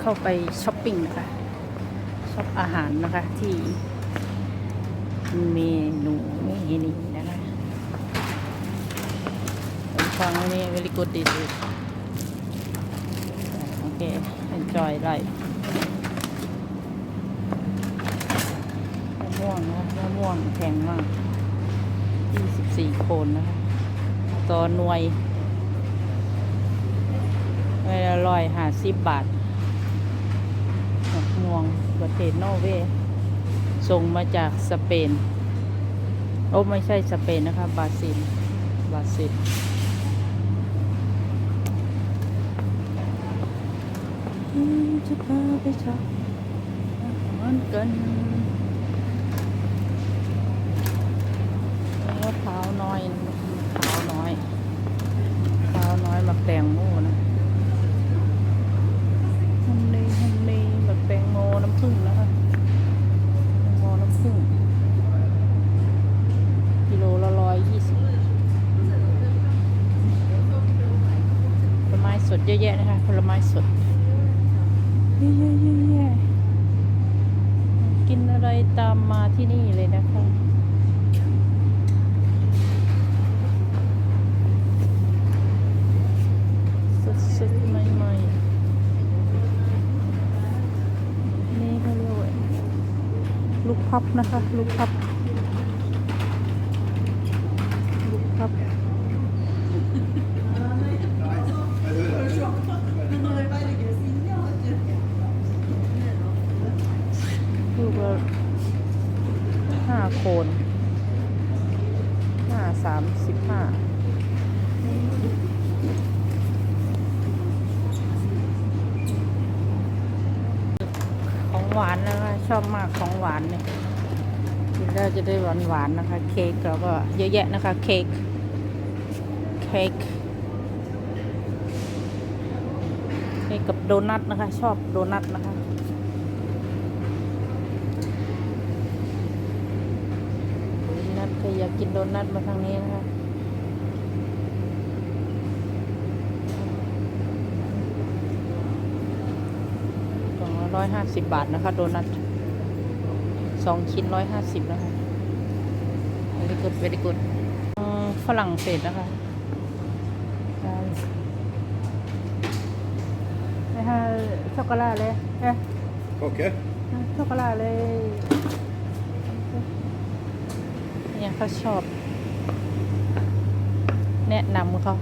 เข้าไปช้อปปิ้งนะคะช็อปอาหารนะคะที่เมนูนี่นี่นะคะฟังนี่ very good this is โอเค enjoy life มะม่วงนะมะม่วงแพงมาก24โคนนะคะต่อหน่วยน่วยละร้อยห้าสิบบาท วงประเทศนอร์เวย์ส่งมาจากสเปน โอ้ไม่ใช่สเปนนะคะบราซิลบราซิลจะพาไปช็อปอาหารกันมะพร้าวน้อยมะพร้าวน้อยมะพร้าวน้อยมาแตงโมนะฮันนี่ฮันนี่แบบแตงโมน้ำผึ้งนะคะแตงโมน้ำผึ้งกิโลละร้อยยี่สิบผลไม้สดเยอะ แยะนะคะ ผลไม้สดเย่ๆๆๆกินอะไรตามมาที่นี่เลยนะคะสดๆใหม่ๆนี่เขาเรียกว่าลูกพับนะคะ ลูกพับ ลูกพับ ลูกละห้า โคนห้าสามสิบห้าของหวานนะคะ ชอบมากของหวานเนี่ยกินแล้วจะได้หวานหวานนะคะ เค้กแล้วก็เยอะแยะนะคะ เค้กเค้กเค้กกับโดนัทนะคะ ชอบโดนัทนะคะ โดนัทใค รอยากกินโดนัทมาทางนี้นะคะกล่องละร้อยห้าสิบบาทนะคะ โดนัทสองชิ้นร้อยห้าสิบนะคะ very good very good อืมฝรั่งเศสนะคะได้ฮะช็อกโกแลตเลยเอ๊ะ Okej. ช็อกโกแลตเลย เนี่ยเขาชอบ แนะนำเขา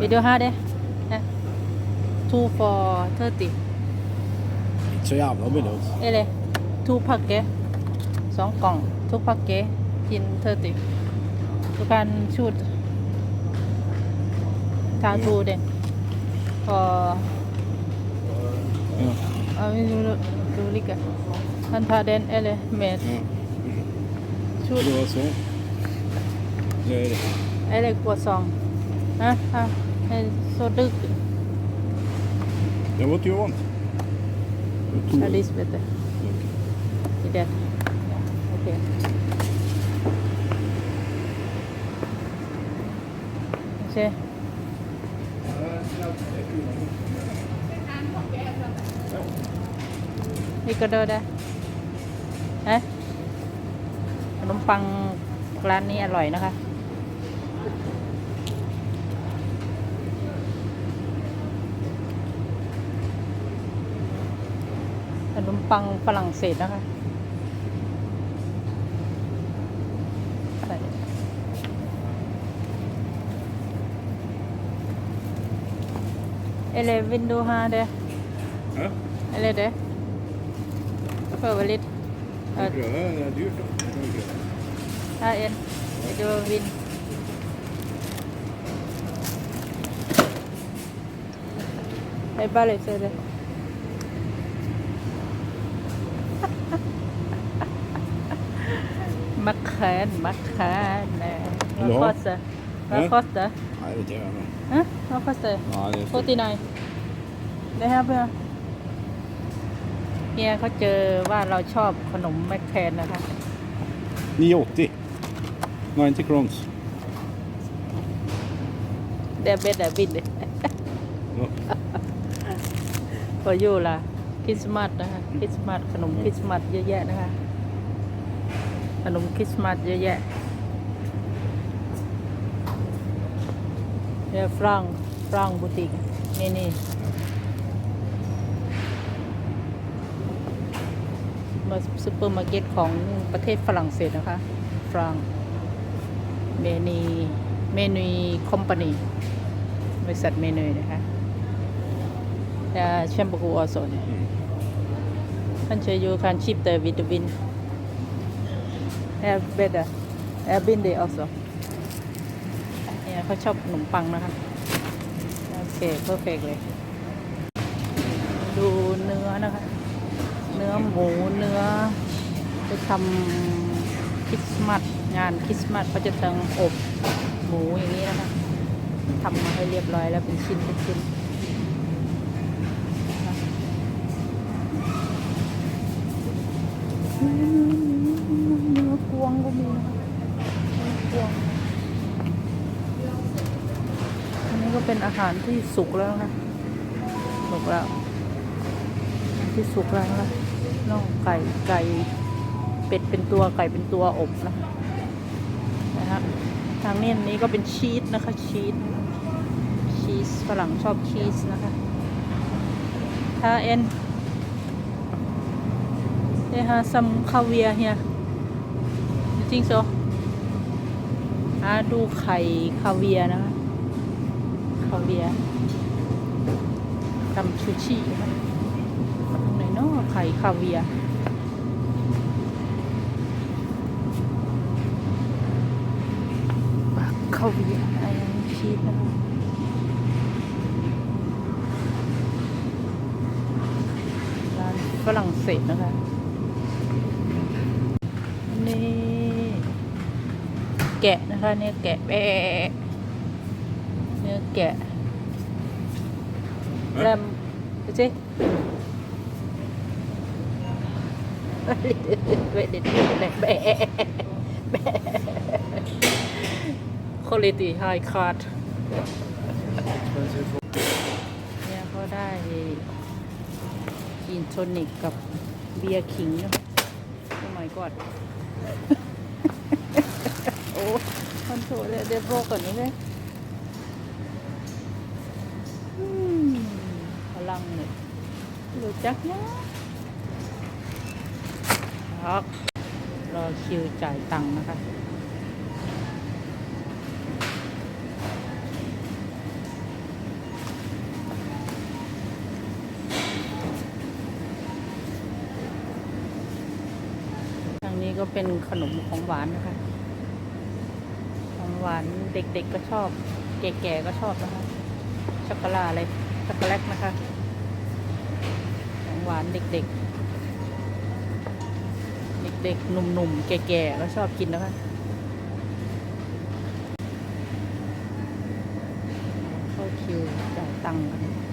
วิดีโอห้าเด้นะ two for thirty Inte så jävla billigt. เอ้เลย two พักเกสองกล่อง two พักเกกิน thirty ทุกการชูดทางทูเด้พอ Ja. เอาไม่รู้ดูลิกะทันทาเดนเอเลยเมด ja. ชูด Då så. Nu är det. ไอ้เลยกวดซองฮะฮะไอ้โซดึก Ja, what do you want? What do you อ want? ลิสเบต Okej. อีเดนโอเค โอเค นี่ก็เดินได้เอ๊ะขน มปังร้านนี้อร่อยนะคะ ขนมปังฝรั่งเศสนะคะใส่เอเลวินดูฮาเด Ja. เอเลเดเพื่อวลิตเออ ถ้าเอ็นไปดูวินไปบ้านเลยเจเลยมักแคนมักแคนนะมาคอสเตอร์คอสเตอร์หายไปเจอไหมฮะมาคอสเตอร์โคตีนายเดี๋ยครับเพื่อนเนี่ยเขาเจอว่าเราชอบขนมแมคแคนนะคะนี่โยกสิ 90 crowns. They better win. no. For you ล่ะคริสต์มาสนะคะคริสต์มาสขนมคริสต์มาสเยอะแยะนะคะ ขนมคริสต์มาสเยอะแยะเนี่ยฟรังฟรังบูติกนี่นี่มาซูเปอร์มาร์เก็ตของประเทศฝรั่งเศสนะคะ ฟรัง เมนีเมนูคอมพานีบริษัทเมนูนะคะแต่แชมพูออโซน Mm. Kanske you can ship the with the wind. Have better. Have been there also. เนี่ยเขาชอบขนมปังนะครับโอเคเพอร์เฟกเลย ดูเนื้อนะคะ เนื้อหมูเนื้อจะทำคริสต์มาส งานคริสต์มาสเขาจะต้องอบหมูอย่างนี้นะคะทำมาให้เรียบร้อยแล้วเป็นชิ้นเป็นชิ้นเนื้อกวงก็มีนะคะเนื้อกวงอันนี้ก็เป็นอาหารที่สุกแล้วนะสุกแล้วที่สุกแล้วนะน่องไก่ไก่เป็ดเป็นตัวไก่เป็นตัวอบนะ ทางนี้นี้ก็เป็นชีสนะคะชีสชีสฝรั่งชอบชีสนะคะถ้าเอ็น They have some caviar here. You think so? หาดูไข่คาเวียนะคะ คาเวียทำชูชินะคะตรงไหนเนาะไข่คาเวีย ร์คาเวียร์ไอ้ชีสนะคะร้านฝรั่งเศสนะคะนี่แกะนะคะเนี่ยแกะแบะเนื้อแกะแรมดูสิเวดเด็ดแบะแบะแบะ quality high card เนี่ยเขาได้กินโทนิกกับเบียร์ขิงเนอะ Oh my god โอ้คอนโทรลเลยเดี๋ยวโบก่อนนี่เลยอืมพลังเนี่ยรู้จักนะครับรอคิวจ่ายตังค์นะคะ ทางนี้ ก็เป็นขนมของหวานนะคะ ของหวานเด็กๆก็ชอบ แก่ๆก็ชอบนะคะ ช็อกโกแลตอะไร ช็อกโกแลตนะคะ ของหวานเด็กๆ เด็กๆ หนุ่มๆ แก่ๆ ก็ชอบกินนะคะเข้าคิวจ่ายตังค์กัน